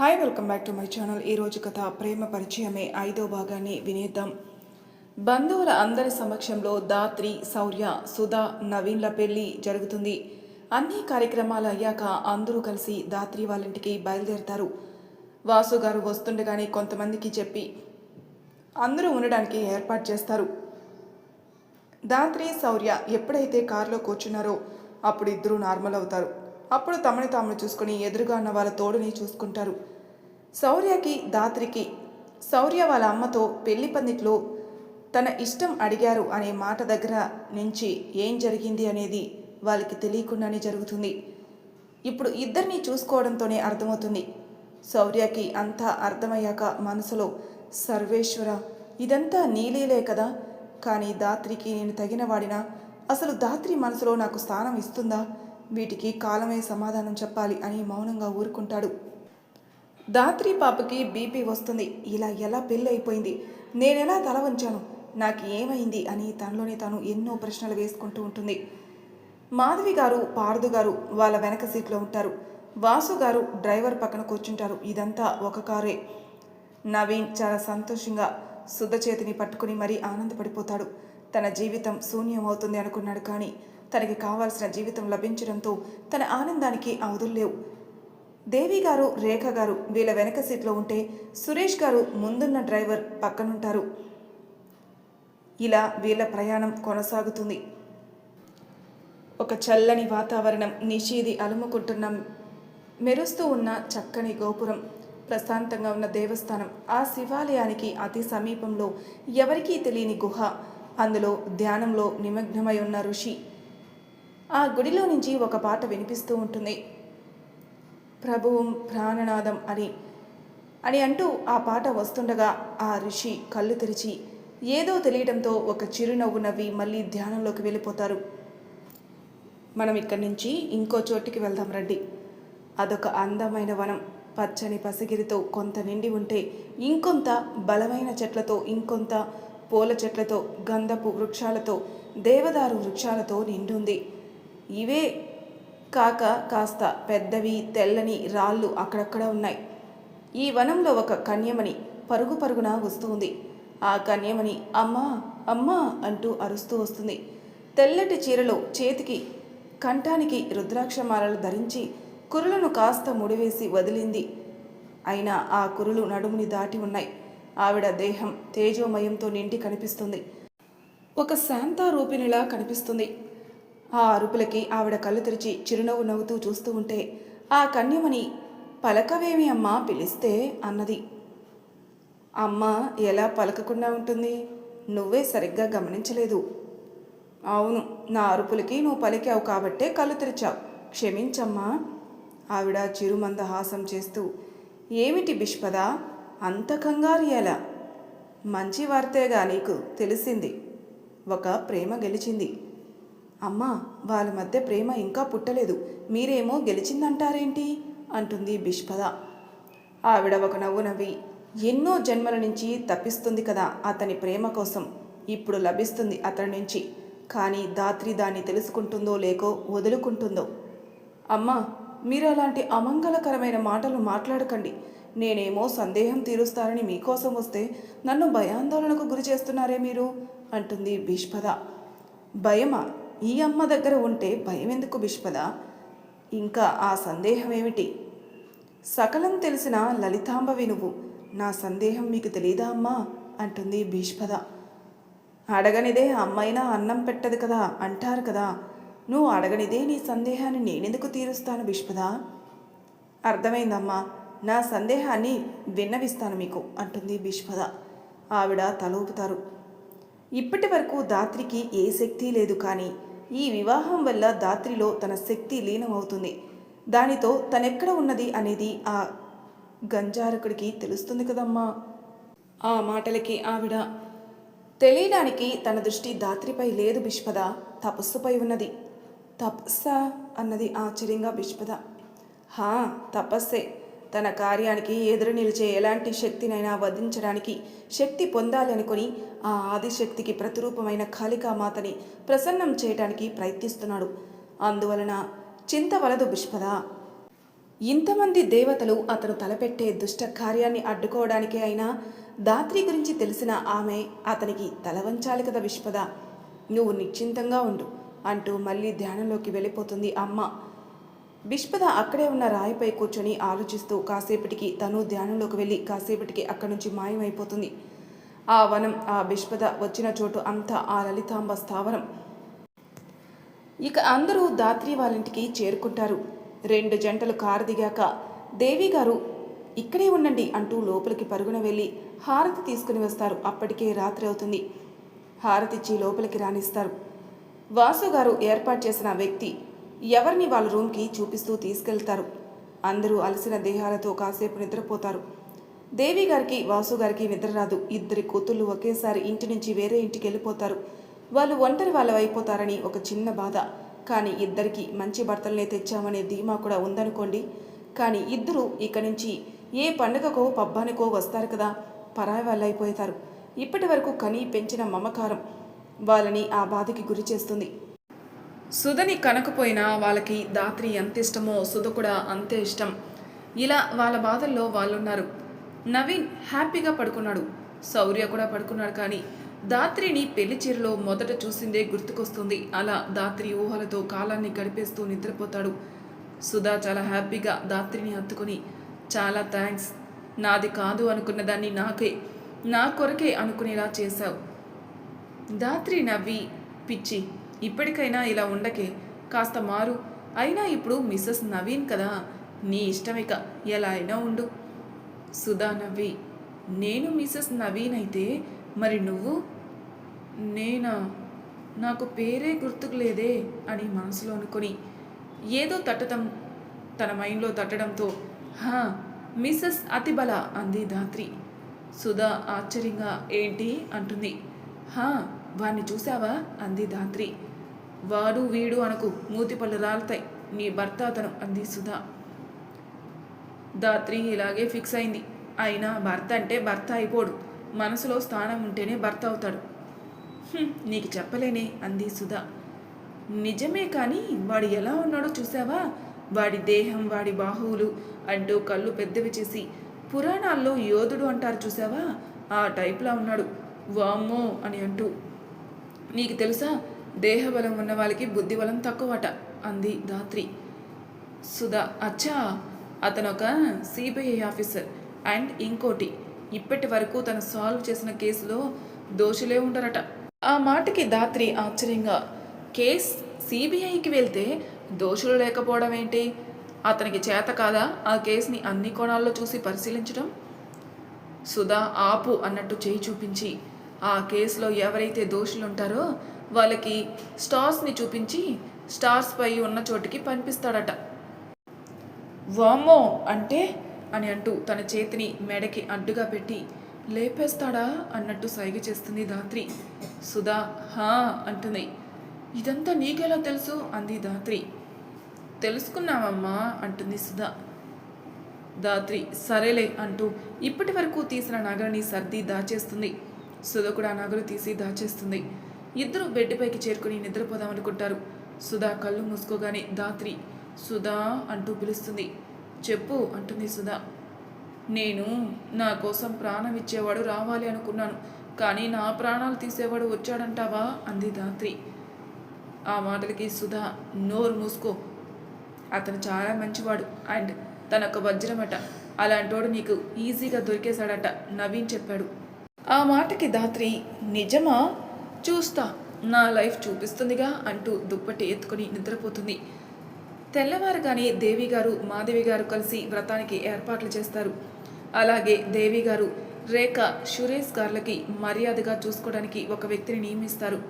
Hi welcome back to my channel ఈరోజు కథ ప్రేమ పరిచయమే ఐదో భాగాన్ని వినేద్దాం. బంధువుల అందరి సమక్షంలో దాత్రి శౌర్య సుధా నవీన్ల పెళ్ళి జరుగుతుంది. అన్ని కార్యక్రమాలు అయ్యాక అందరూ కలిసి దాత్రి వాళ్ళ ఇంటికి బయలుదేరతారు. వాసు గారు వస్తుండగానే కొంతమందికి చెప్పి అందరూ ఉండడానికి ఏర్పాటు చేస్తారు. దాత్రి శౌర్య ఎప్పుడైతే కారులో కూర్చున్నారో అప్పుడు ఇద్దరు నార్మల్ అవుతారు. అప్పుడు తమని తాము చూసుకుని ఎదురుగా ఉన్న వాళ్ళ తోడుని చూసుకుంటారు. శౌర్యకి దాత్రికి శౌర్య వాళ్ళ అమ్మతో పెళ్ళి పందిట్లో తన ఇష్టం అడిగారు అనే మాట దగ్గర నుంచి ఏం జరిగింది అనేది వాళ్ళకి తెలియకుండానే జరుగుతుంది. ఇప్పుడు ఇద్దరిని చూసుకోవడంతోనే అర్థమవుతుంది. శౌర్యకి అంతా అర్థమయ్యాక మనసులో సర్వేశ్వర ఇదంతా నీలీలే కదా? కానీ దాత్రికి నేను తగిన వాడినా? అసలు దాత్రి మనసులో నాకు స్థానం ఇస్తుందా? వీటికి కాలమే సమాధానం చెప్పాలి అని మౌనంగా ఊరుకుంటాడు. దాత్రి పాపకి బీపీ వస్తుంది. ఇలా ఎలా పెళ్ళి అయిపోయింది నేనెలా తల వంచాను? నాకు ఏమైంది అని తనలోనే తాను ఎన్నో ప్రశ్నలు వేసుకుంటూ ఉంటుంది. మాధవి గారు పార్దు గారు వాళ్ళ వెనక సీట్లో ఉంటారు. వాసు గారు డ్రైవర్ పక్కన కూర్చుంటారు. ఇదంతా ఒక కారే. నవీన్ చాలా సంతోషంగా శుద్ధ చేతిని పట్టుకుని మరీ ఆనందపడిపోతాడు. తన జీవితం శూన్యం అవుతుంది అనుకున్నాడు కానీ తనకి కావాల్సిన జీవితం లభించడంతో తన ఆనందానికి అవధుల్లేవు దేవి గారు రేఖ గారు వీళ్ళ వెనక సీట్లో ఉంటే సురేష్ గారు ముందున్న డ్రైవర్ పక్కనుంటారు. ఇలా వీళ్ళ ప్రయాణం కొనసాగుతుంది. ఒక చల్లని వాతావరణం నిషేధి అలుముకుంటున్న మెరుస్తూ ఉన్న చక్కని గోపురం ప్రశాంతంగా ఉన్న దేవస్థానం ఆ శివాలయానికి అతి సమీపంలో ఎవరికీ తెలియని గుహ అందులో ధ్యానంలో నిమగ్నమై ఉన్న ఋషి. ఆ గుడిలో నుంచి ఒక పాట వినిపిస్తూ ఉంటుంది. ప్రభువం ప్రాణనాదం అని. అని అంటూ ఆ పాట వస్తుండగా ఆ ఋషి కళ్ళు తెరిచి ఏదో తెలియడంతో ఒక చిరునవ్వు నవ్వి మళ్ళీ ధ్యానంలోకి వెళ్ళిపోతారు. మనం ఇక్కడి నుంచి ఇంకో చోటికి వెళ్దాం రండి. అదొక అందమైన వనం. పచ్చని పసిగిరితో కొంత నిండి ఉంటే ఇంకొంత బలమైన చెట్లతో ఇంకొంత పూల చెట్లతో గంధపు వృక్షాలతో దేవదారు వృక్షాలతో నిండుంది. ఇవే కాక కాస్త పెద్దవి తెల్లని రాళ్ళు అక్కడక్కడ ఉన్నాయి. ఈ వనంలో ఒక కన్యమణి పరుగు పరుగున వస్తూ ఉంది ఆ కన్యమణి అమ్మా అమ్మా అంటూ అరుస్తూ వస్తుంది. తెల్లటి చీరలో చేతికి కంఠానికి రుద్రాక్షమాలలు ధరించి కురులను కాస్త ముడివేసి వదిలింది. అయినా ఆ కురులు నడుముని దాటి ఉన్నాయి. ఆవిడ దేహం తేజోమయంతో నిండి కనిపిస్తుంది. ఒక శాంత రూపిణిలా కనిపిస్తుంది. ఆ అరుపులకి ఆవిడ కళ్ళు తెరిచి చిరునవ్వు నవ్వుతూ చూస్తూ ఉంటే ఆ కన్యమని పలకవేమి అమ్మా పిలిస్తే అన్నది. అమ్మ ఎలా పలకకుండా ఉంటుంది? నువ్వే సరిగ్గా గమనించలేదు. అవును నా అరుపులకి నువ్వు పలికావు కాబట్టే కళ్ళు తెరిచావు. క్షమించమ్మా. ఆవిడ చిరుమందహాసం చేస్తూ ఏమిటి బిష్పద? అంత కంగారు ఎలా? మంచి వార్తేగా నీకు తెలిసింది. ఒక ప్రేమ గెలిచింది. అమ్మా వాళ్ళ మధ్య ప్రేమ ఇంకా పుట్టలేదు. మీరేమో గెలిచిందంటారేంటి? అంటుంది బిష్పద. ఆవిడ ఒక నవ్వు నవ్వి ఎన్నో జన్మల నుంచి తప్పిస్తుంది కదా అతని ప్రేమ కోసం. ఇప్పుడు లభిస్తుంది అతని నుంచి. కానీ దాత్రి దాన్ని తెలుసుకుంటుందో లేకో వదులుకుంటుందో? అమ్మా మీరు అలాంటి అమంగళకరమైన మాటలు మాట్లాడకండి. నేనేమో సందేహం తీరుస్తారని మీకోసం వస్తే నన్ను భయాందోళనకు గురి చేస్తున్నారే మీరు? అంటుంది భీష్పద భయమా? ఈ అమ్మ దగ్గర ఉంటే భయం ఎందుకు బిష్పద? ఇంకా ఆ సందేహం ఏమిటి సకలం తెలిసిన లలితాంబవి నువ్వు. నా సందేహం మీకు తెలీదా అమ్మా? అంటుంది భీష్పద అడగనిదే అమ్మైనా అన్నం పెట్టదు కదా అంటారు కదా. నువ్వు అడగనిదే నీ సందేహాన్ని నేనెందుకు తీరుస్తాను భీష్పద అర్థమైందమ్మా. నా సందేహాన్ని విన్నవిస్తాను మీకు అంటుంది భీష్పద ఆవిడ తలూపుతారు. ఇప్పటి వరకు దాత్రికి ఏ శక్తి లేదు కానీ ఈ వివాహం వల్ల దాత్రిలో తన శక్తి లీనమవుతుంది. దానితో తనెక్కడ ఉన్నది అనేది ఆ గంజారకుడికి తెలుస్తుంది కదమ్మా. ఆ మాటలకి ఆవిడ తెలియడానికి తన దృష్టి దాత్రిపై లేదు బిష్పద తపస్సుపై ఉన్నది. తపస్సా? అన్నది ఆశ్చర్యంగా బిష్పద. హా తపస్సే. తన కార్యానికి ఎదురు నిలిచే ఎలాంటి శక్తినైనా వధించడానికి శక్తి పొందాలి అనుకుని ఆ ఆదిశక్తికి ప్రతిరూపమైన కాళికామాతని ప్రసన్నం చేయడానికి ప్రయత్నిస్తున్నాడు. అందువలన చింత వలదు పుష్పద. ఇంతమంది దేవతలు అతను తలపెట్టే దుష్ట కార్యాన్ని అడ్డుకోవడానికే అయినా దాత్రి గురించి తెలిసిన ఆమె అతనికి తలవంచాలి కదా విష్పద నువ్వు నిశ్చింతంగా ఉండు అంటూ మళ్ళీ ధ్యానంలోకి వెళ్ళిపోతుంది అమ్మ. బిష్పద అక్కడే ఉన్న రాయిపై కూర్చొని ఆలోచిస్తూ కాసేపటికి తను ధ్యానంలోకి వెళ్ళి కాసేపటికి అక్కడి నుంచి మాయమైపోతుంది. ఆ వనం ఆ బిష్పద వచ్చిన చోటు అంతా ఆ లలితాంబ స్థావరం. ఇక అందరూ దాత్రి వాళ్ళింటికి చేరుకుంటారు. రెండు జంటలు కారు దిగాక దేవి గారు ఇక్కడే ఉండండి అంటూ లోపలికి పరుగున వెళ్ళి హారతి తీసుకుని వస్తారు. అప్పటికే రాత్రి అవుతుంది. హారతిచ్చి లోపలికి రాణిస్తారు వాసు గారు ఏర్పాటు చేసిన వ్యక్తి ఎవరిని వాళ్ళ రూమ్కి చూపిస్తూ తీసుకెళ్తారు. అందరూ అలసిన దేహాలతో కాసేపు నిద్రపోతారు. దేవి గారికి వాసు గారికి నిద్ర రాదు. ఇద్దరి కూతుళ్ళు ఒకేసారి ఇంటి నుంచి వేరే ఇంటికి వెళ్ళిపోతారు. వాళ్ళు ఒంటరి వాళ్ళు అయిపోతారని ఒక చిన్న బాధ. కానీ ఇద్దరికి మంచి భర్తలనే తెచ్చామనే ధీమా కూడా ఉందనుకోండి. కానీ ఇద్దరు ఇక నుంచి ఏ పండుగకో పబ్బానికో వస్తారు కదా పరాయి వాళ్ళు అయిపోతారు. ఇప్పటి వరకు కనీ పెంచిన మమకారం వాళ్ళని ఆ బాధకి గురి చేస్తుంది. సుధని కనకపోయినా వాళ్ళకి దాత్రి ఎంత ఇష్టమో సుధ కూడా అంతే ఇష్టం. ఇలా వాళ్ళ బాధల్లో వాళ్ళున్నారు. నవీన్ హ్యాపీగా పడుకున్నాడు. శౌర్య కూడా పడుకున్నాడు కానీ దాత్రిని పెళ్ళి చీరలో మొదట చూసిందే గుర్తుకొస్తుంది. అలా దాత్రి ఊహలతో కాలాన్ని గడిపేస్తూ నిద్రపోతాడు. సుధా చాలా హ్యాపీగా దాత్రిని హత్తుకుని చాలా థ్యాంక్స్. నాది కాదు అనుకున్న దాన్ని నాకే నా కొరకే అనుకునేలా చేశావు. దాత్రి నవ్వి పిచ్చి. ఇప్పటికైనా ఇలా ఉండకే కాస్త మారు. అయినా ఇప్పుడు మిస్సెస్ నవీన్ కదా నీ ఇష్టమిక ఎలా అయినా ఉండు. సుధా నవ్వి నేను మిస్సెస్ నవీన్ అయితే మరి నువ్వు? నేనా? నాకు పేరే గుర్తుకు లేదే అని మనసులో అనుకొని ఏదో తట్టడం తన మైండ్లో తట్టడంతో హా మిస్సెస్ అతిబల అంది ధాత్రి. సుధా ఆశ్చర్యంగా ఏంటి? అంటుంది. హా వాణ్ణి చూసావా అంది ధాత్రి. వాడు వీడు అనకు. మూతిపళ్ళు రాలుతాయి. నీ భర్త అతను అంది సుధా. ధాత్రి ఇలాగే ఫిక్స్ అయింది. అయినా భర్త అంటే భర్త అయిపోడు. మనసులో స్థానం ఉంటేనే భర్త అవుతాడు. నీకు చెప్పలేనే అంది సుధా. నిజమే కానీ వాడు ఎలా ఉన్నాడో చూసావా వాడి దేహం వాడి బాహువులు అంటూ కళ్ళు పెద్దవి చేసి పురాణాల్లో యోధుడు అంటారు చూసావా ఆ టైప్లా ఉన్నాడు. వామ్మో అని అంటూ నీకు తెలుసా? దేహబలం ఉన్న వాళ్ళకి బుద్ధిబలం తక్కువట అంది ధాత్రి. సుధా అచ్చా అతను ఒక సిబిఐ ఆఫీసర్ అండ్ ఇంకోటి. ఇప్పటి వరకు తను సాల్వ్ చేసిన కేసులో దోషులే ఉండరట. ఆ మాటకి దాత్రి ఆశ్చర్యంగా కేస్ సిబిఐకి వెళ్తే దోషులు లేకపోవడం ఏంటి? అతనికి చేత కాదా ఆ కేసుని అన్ని కోణాల్లో చూసి పరిశీలించడం? సుధా ఆపు అన్నట్టు చేయి చూపించి ఆ కేసులో ఎవరైతే దోషులుంటారో వాళ్ళకి స్టార్స్ని చూపించి స్టార్స్ పై ఉన్న చోటికి పంపిస్తాడట. వామ్మో! అంటే? అని అంటూ తన చేతిని మెడకి అడ్డుగా పెట్టి లేపేస్తాడా? అన్నట్టు సైగ చేస్తుంది ధాత్రి. సుధా హా! అంటుంది. ఇదంతా నీకెలా తెలుసు? అంది ధాత్రి. తెలుసుకున్నావమ్మా! అంటుంది సుధా. దాత్రి సరేలే! అంటూ ఇప్పటి వరకు తీసిన నగలని సర్ది దాచేస్తుంది. సుధ కూడా నగలు తీసి దాచేస్తుంది. ఇద్దరు బెడ్ పైకి చేరుకుని నిద్రపోదామనుకుంటారు సుధా కళ్ళు మూసుకోగానే దాత్రి సుధా అంటూ పిలుస్తుంది. చెప్పు అంటుంది సుధా. నేను నా కోసం ప్రాణం ఇచ్చేవాడు రావాలి అనుకున్నాను కానీ నా ప్రాణాలు తీసేవాడు వచ్చాడంటావా? అంది దాత్రి ఆ మాటలకి సుధా నోరు మూసుకో. అతను చాలా మంచివాడు అండ్ తనొక వజ్రమట. అలాంటోడు నీకు ఈజీగా దొరికేశాడట నవీన్ చెప్పాడు. ఆ మాటకి దాత్రి నిజమా? చూస్తా. నా లైఫ్ చూపిస్తుందిగా అంటూ దుప్పటి ఎత్తుకుని నిద్రపోతుంది. తెల్లవారుగానే దేవి గారు మాధవి గారు కలిసి వ్రతానికి ఏర్పాట్లు చేస్తారు. అలాగే దేవి గారు రేఖ సురేష్ గార్లకి మర్యాదగా చూసుకోవడానికి ఒక వ్యక్తిని నియమిస్తారు.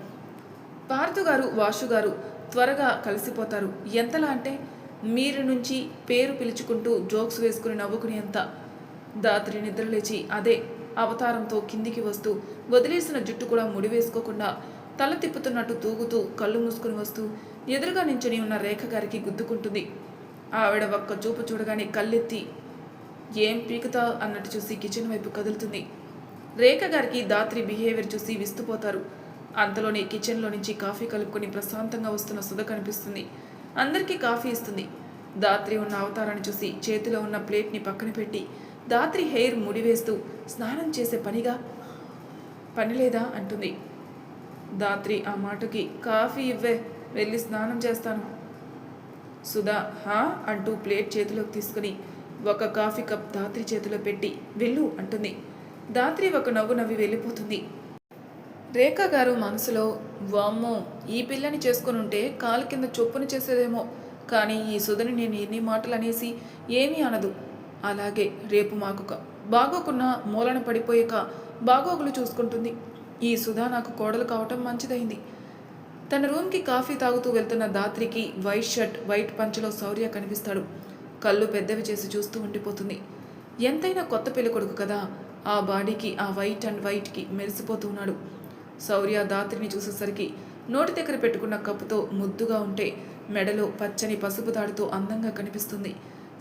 పార్థు గారు వాషు గారు త్వరగా కలిసిపోతారు. ఎంతలా అంటే మీరు నుంచి పేరు పిలుచుకుంటూ జోక్స్ వేసుకుని నవ్వుకునేంత. దాత్రి నిద్రలేచి అదే అవతారంతో కిందికి వస్తూ వదిలేసిన జుట్టు కూడా ముడివేసుకోకుండా తల తిప్పుతున్నట్టు తూగుతూ కళ్ళు మూసుకుని వస్తూ ఎదురుగా నించుని ఉన్న రేఖ గారికి గుద్దుకుంటుంది. ఆవిడ ఒక్క చూపు చూడగానే కళ్ళెత్తి ఏం పీకుతా? అన్నట్టు చూసి కిచెన్ వైపు కదులుతుంది. రేఖ గారికి దాత్రి బిహేవియర్ చూసి విస్తుపోతారు. అంతలోనే కిచెన్లో నుంచి కాఫీ కలుపుకొని ప్రశాంతంగా వస్తున్న సుధ కనిపిస్తుంది. అందరికీ కాఫీ ఇస్తుంది. దాత్రి ఉన్న అవతారాన్ని చూసి చేతిలో ఉన్న ప్లేట్ని పక్కన పెట్టి దాత్రి హెయిర్ ముడివేస్తూ స్నానం చేసే పనిగా పని లేదా? అంటుంది. దాత్రి ఆ మాటకి కాఫీ ఇవ్వే వెళ్ళి స్నానం చేస్తాను. సుధా హా? అంటూ ప్లేట్ చేతిలోకి తీసుకుని ఒక కాఫీ కప్ దాత్రి చేతిలో పెట్టి వెళ్ళు అంటుంది. దాత్రి ఒక నవ్వు నవ్వి వెళ్ళిపోతుంది. రేఖ గారు మనసులో వామ్మో ఈ పిల్లని చేసుకుని ఉంటే కాలు కింద చొప్పున చేసేదేమో కానీ ఈ సుధని నేను ఎన్ని మాటలు అనేసి ఏమీ అనదు. అలాగే రేపు మాకు బాగోకున్న మూలన పడిపోయాక బాగోగులు చూసుకుంటుంది. ఈ సుధా నాకు కోడలు కావటం మంచిదైంది. తన రూమ్కి కాఫీ తాగుతూ వెళ్తున్న దాత్రికి వైట్ షర్ట్ వైట్ పంచలో శౌర్య కనిపిస్తాడు. కళ్ళు పెద్దవి చేసి చూస్తూ ఉండిపోతుంది. ఎంతైనా కొత్త పెళ్ళికొడుకు కదా. ఆ బాడీకి ఆ వైట్ అండ్ వైట్కి మెరిసిపోతూ ఉన్నాడు. శౌర్య దాత్రిని చూసేసరికి నోటి దగ్గర పెట్టుకున్న కప్పుతో ముద్దుగా ఉంటే మెడలో పచ్చని పసుపు తాడుతో అందంగా కనిపిస్తుంది.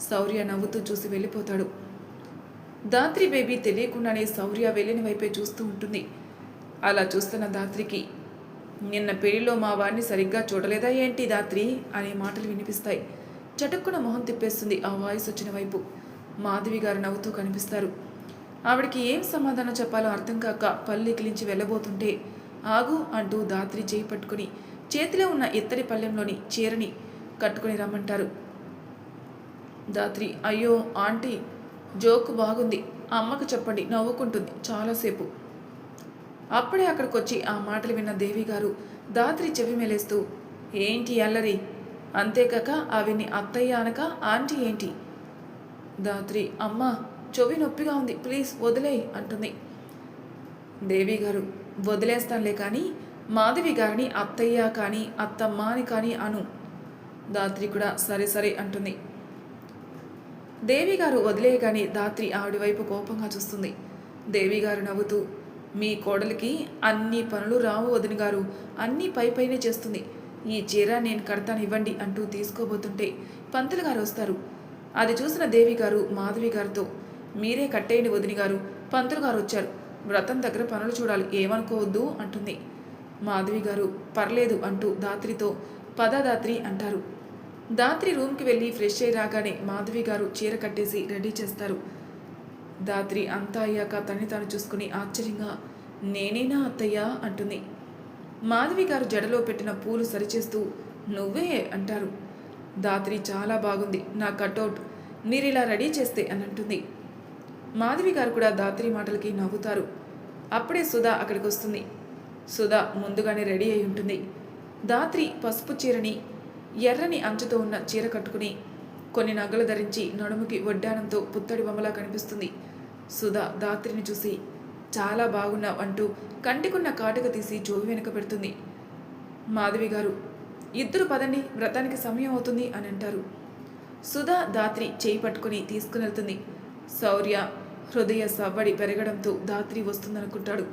శౌర్య నవ్వుతూ చూసి వెళ్ళిపోతాడు. దాత్రి బేబీ తెలియకుండానే శౌర్య వెళ్ళిన వైపే చూస్తూ ఉంటుంది. అలా చూస్తున్న దాత్రికి నిన్న పెళ్ళిలో మా వారిని సరిగ్గా చూడలేదా ఏంటి దాత్రి అనే మాటలు వినిపిస్తాయి. చటుక్కున మొహం తిప్పేస్తుంది ఆ వాయిస్ వచ్చిన వైపు. మాధవి గారు నవ్వుతూ కనిపిస్తారు. ఆవిడకి ఏం సమాధానం చెప్పాలో అర్థం కాక పల్లెకిలించి వెళ్ళబోతుంటే ఆగు అంటూ దాత్రి చేయి పట్టుకుని చేతిలో ఉన్న ఇత్తడి పళ్ళెంలోని చీరని కట్టుకుని రమ్మంటారు. దాత్రి అయ్యో ఆంటీ జోకు బాగుంది. అమ్మకు చెప్పండి నవ్వుకుంటుంది చాలాసేపు. అప్పుడే అక్కడికి వచ్చి ఆ మాటలు విన్న దేవి గారు దాత్రి చెవి మెలేస్తూ ఏంటి అల్లరి? అంతేకాక ఆవిని అత్తయ్య అనక ఆంటీ ఏంటి? దాత్రి అమ్మ చెవి నొప్పిగా ఉంది ప్లీజ్ వదిలేయ్ అంటుంది. దేవి గారు వదిలేస్తానులే కానీ మాధవి గారిని అత్తయ్య కానీ అత్తమ్మ అని కానీ అను. దాత్రి కూడా సరే సరే అంటుంది. దేవి గారు వదిలేయగానే దాత్రి ఆవిడ వైపు కోపంగా చూస్తుంది. దేవి గారు నవ్వుతూ మీ కోడలికి అన్ని పనులు రావు వదిన గారు అన్నీ పై పైనే చేస్తుంది. ఈ చీర నేను కడతాను ఇవ్వండి అంటూ తీసుకోబోతుంటే పంతులు గారు వస్తారు. అది చూసిన దేవి గారు మాధవి గారితో మీరే కట్టేయండి వదిని గారు పంతులు గారు వచ్చారు. వ్రతం దగ్గర పనులు చూడాలి ఏమనుకోవద్దు అంటుంది. మాధవి గారు పర్లేదు అంటూ దాత్రితో పదాదాత్రి అంటారు. దాత్రి రూమ్కి వెళ్ళి ఫ్రెష్ అయి రాగానే మాధవి గారు చీర కట్టేసి రెడీ చేస్తారు. దాత్రి అంతా అయ్యాక తనని తాను చూసుకుని ఆశ్చర్యంగా నేనేనా అత్తయ్య? అంటుంది. మాధవి గారు జడలో పెట్టిన పూలు సరిచేస్తూ నువ్వే అంటారు. దాత్రి చాలా బాగుంది నా కటౌట్ మీరు ఇలా రెడీ చేస్తే అని అంటుంది. మాధవి గారు కూడా దాత్రి మాటలకి నవ్వుతారు. అప్పుడే సుధా అక్కడికి వస్తుంది. సుధా ముందుగానే రెడీ అయి ఉంటుంది. దాత్రి పసుపు చీరని ఎర్రని అంచుతో ఉన్న చీర కట్టుకుని కొన్ని నగలు ధరించి నడుముకి వడ్డానంతో పుత్తడి బొమ్మలా కనిపిస్తుంది. సుధా దాత్రిని చూసి చాలా బాగున్నావు అంటూ కంటికున్న కాటుక తీసి జోవి వెనుక పెడుతుంది. మాధవి గారు ఇద్దరు పదండి వ్రతానికి సమయం అవుతుంది అని అంటారు. సుధా దాత్రి చేయి పట్టుకుని తీసుకుని వెళ్తుంది. శౌర్య హృదయ సవ్వడి పెరగడంతో దాత్రి వస్తుందనుకుంటాడు.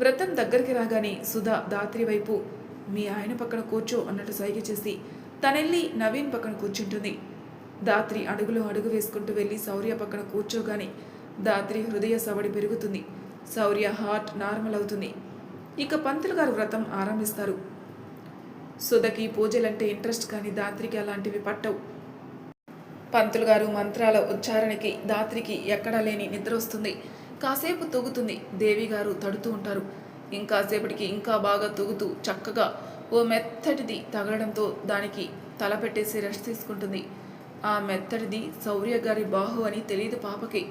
వ్రతం దగ్గరికి రాగానే సుధా దాత్రి వైపు మీ ఆయన పక్కన కూర్చో అన్నట్టు సైగ చేసి తనెళ్ళి నవీన్ పక్కన కూర్చుంటుంది. దాత్రి అడుగులో అడుగు వేసుకుంటూ వెళ్ళి శౌర్య పక్కన కూర్చోగానే దాత్రి హృదయ సవడి పెరుగుతుంది. శౌర్య హార్ట్ నార్మల్ అవుతుంది. ఇక పంతులు గారు వ్రతం ఆరంభిస్తారు. సుధకి పూజలంటే ఇంట్రెస్ట్ కానీ దాత్రికి అలాంటివి పట్టవు. పంతులు గారు మంత్రాల ఉచ్చారణకి దాత్రికి ఎక్కడా లేని నిద్ర వస్తుంది. కాసేపు తూగుతుంది. దేవిగారు తడుతూ ఉంటారు. ఇంకాసేపటికి ఇంకా బాగా తూగుతూ చక్కగా ఓ మెత్తటిది తగలడంతో దానికి తల పెట్టేసి రెస్ట్ తీసుకుంటుంది. ఆ మెత్తడిది శౌర్య గారి బాహు అని తెలియదు పాపకి.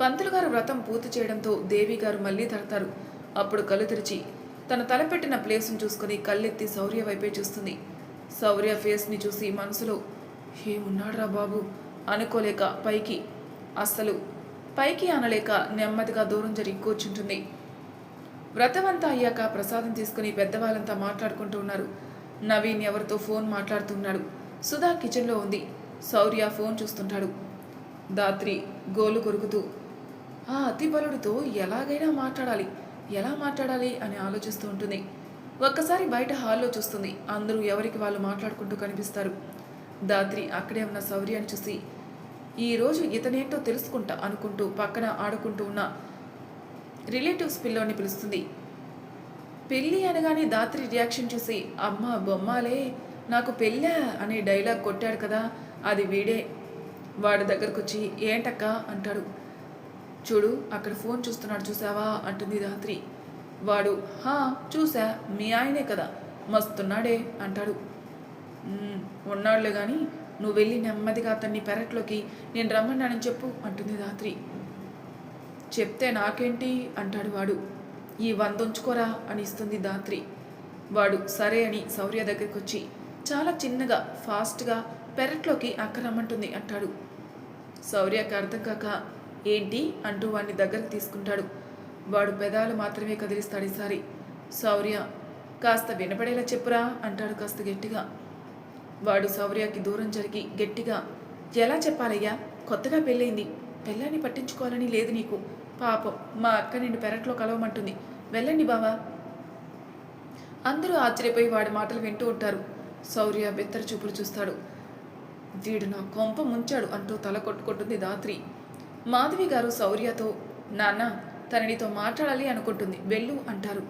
పంతులు గారు వ్రతం పూర్తి చేయడంతో దేవి గారు మళ్ళీ తడతారు. అప్పుడు కళ్ళు తెరిచి తన తలపెట్టిన ప్లేస్ను చూసుకుని కళ్ళెత్తి శౌర్య వైపే చూస్తుంది. శౌర్య ఫేస్ని చూసి మనసులో ఏమున్నాడురా బాబు? అనుకోలేక పైకి అస్సలు పైకి అనలేక నెమ్మదిగా దూరం జరిగి కూర్చుంటుంది. వ్రతమంతా అయ్యాక ప్రసాదం తీసుకుని పెద్దవాళ్ళంతా మాట్లాడుకుంటూ ఉన్నారు. నవీన్ ఎవరితో ఫోన్ మాట్లాడుతున్నాడు సుధా కిచెన్లో ఉంది. శౌర్య ఫోన్ చూస్తుంటాడు. దాత్రి గోలు కొరుకుతూ ఆ అతి బలుడితో ఎలాగైనా మాట్లాడాలి. ఎలా మాట్లాడాలి? అని ఆలోచిస్తూ ఉంటుంది. ఒక్కసారి బయట హాల్లో చూస్తుంది. అందరూ ఎవరికి వాళ్ళు మాట్లాడుకుంటూ కనిపిస్తారు. దాత్రి అక్కడే ఉన్న శౌర్యాన్ని చూసి ఈరోజు ఇతనేంటో తెలుసుకుంటా అనుకుంటూ పక్కన ఆడుకుంటూ ఉన్న రిలేటివ్స్ పిల్లోని పిలుస్తుంది. పెళ్ళి అనగానే దాత్రి రియాక్షన్ చూసి అమ్మ బొమ్మాలే నాకు పెళ్ళా? అనే డైలాగ్ కొట్టాడు కదా అది వీడే. వాడి దగ్గరకు వచ్చి ఏంటక్క? అంటాడు. చూడు అక్కడ ఫోన్ చూస్తున్నాడు చూసావా? అంటుంది రాత్రి వాడు హా చూసా మీ ఆయనే కదా మస్తున్నాడే అంటాడు. ఉన్నాడులే కానీ నువ్వు వెళ్ళి నెమ్మదిగా అతన్ని పెరట్లోకి నేను రమ్మన్నానని చెప్పు అంటుంది రాత్రి. చెప్తే నాకేంటి? అంటాడు వాడు. ఈ వందొంచుకోరా అని ఇస్తుంది దాత్రి. వాడు సరే అని శౌర్య దగ్గరికి వచ్చి చాలా చిన్నగా ఫాస్ట్గా పెరట్లోకి అక్క రమ్మంటుంది అంటాడు. శౌర్యకి అర్థం కాక ఏంటి? అంటూ వాడిని దగ్గరికి తీసుకుంటాడు. వాడు పెదాలు మాత్రమే కదిలిస్తాడు ఈసారి. శౌర్య కాస్త వినపడేలా చెప్పురా? అంటాడు కాస్త గట్టిగా. వాడు శౌర్యకి దూరం జరిగి గట్టిగా ఎలా చెప్పాలయ్యా? కొత్తగా పెళ్ళైంది పెళ్ళాన్ని పట్టించుకోవాలని లేదు నీకు. పాపం మా అక్క నిన్ను పెరట్లో కలవమంటుంది. వెళ్ళండి బావా. అందరూ ఆశ్చర్యపోయి వాడి మాటలు వింటూ ఉంటారు. శౌర్య బెత్తర చూపులు చూస్తాడు. వీడు నా కొంప ముంచాడు అంటూ తల కొట్టుకుంటుంది దాత్రి మాధవి గారు శౌర్యతో నాన్న తననితో మాట్లాడాలి అనుకుంటుంది. వెళ్ళు అంటారు.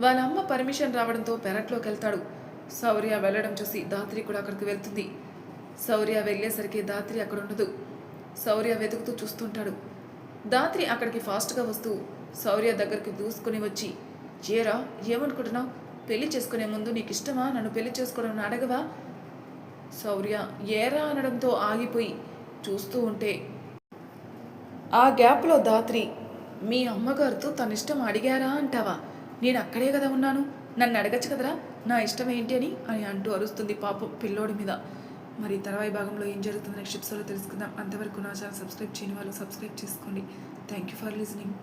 వాళ్ళ అమ్మ పర్మిషన్ రావడంతో పెరట్లోకి వెళ్తాడు శౌర్య వెళ్ళడం చూసి దాత్రి కూడా అక్కడికి వెళ్తుంది. శౌర్య వెళ్ళేసరికి దాత్రి అక్కడ ఉండదు. శౌర్య వెతుకుతూ చూస్తుంటాడు. దాత్రి అక్కడికి ఫాస్ట్గా వస్తూ శౌర్య దగ్గరికి దూసుకుని వచ్చి ఏరా ఏమనుకుంటున్నావు? పెళ్ళి చేసుకునే ముందు నీకు ఇష్టమా నన్ను పెళ్ళి చేసుకోవడం అడగవా? శౌర్య ఏరా? అనడంతో ఆగిపోయి చూస్తూ ఉంటే ఆ గ్యాప్లో దాత్రి మీ అమ్మగారితో తన ఇష్టం అడిగారా అంటావా? నేను అక్కడే కదా ఉన్నాను. నన్ను అడగచ్చు కదరా? నా ఇష్టం ఏంటి అని అని అంటూ అరుస్తుంది పాపం పిల్లోడి మీద. మరి తర్వాయి భాగంలో ఏం జరుగుతుందో నెక్స్ట్ ఎపిసోడ్లో తెలుసుకుందాం. అంతవరకు నా ఛానల్ సబ్స్క్రైబ్ చేయని వాళ్ళు సబ్స్క్రైబ్ చేసుకోండి. Thank you for listening.